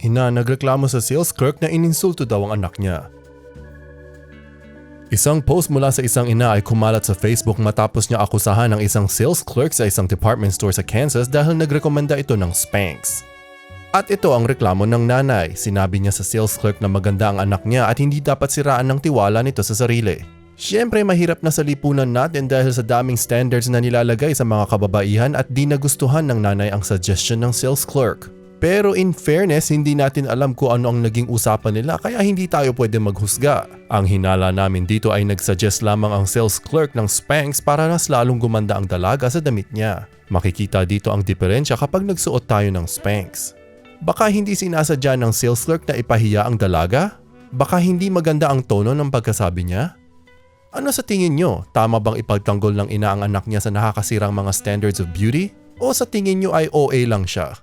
Ina nagreklamo sa sales clerk na ininsulto daw ang anak niya. Isang post mula sa isang ina ay kumalat sa Facebook matapos niya akusahan ng isang sales clerk sa isang department store sa Kansas dahil nagrekomenda ito ng Spanx. At ito ang reklamo ng nanay. Sinabi niya sa sales clerk na maganda ang anak niya at hindi dapat siraan ng tiwala nito sa sarili. Siyempre mahirap na sa lipunan natin dahil sa daming standards na nilalagay sa mga kababaihan at di nagustuhan ng nanay ang suggestion ng sales clerk. Pero in fairness, hindi natin alam kung ano ang naging usapan nila kaya hindi tayo pwede maghusga. Ang hinala namin dito ay nagsuggest lamang ang sales clerk ng Spanx para mas lalong gumanda ang dalaga sa damit niya. Makikita dito ang diferensya kapag nagsuot tayo ng Spanx. Baka hindi sinasadya ng sales clerk na ipahiya ang dalaga? Baka hindi maganda ang tono ng pagkasabi niya? Ano sa tingin nyo? Tama bang ipagtanggol ng ina ang anak niya sa nakakasirang mga standards of beauty? O sa tingin nyo ay OA lang siya?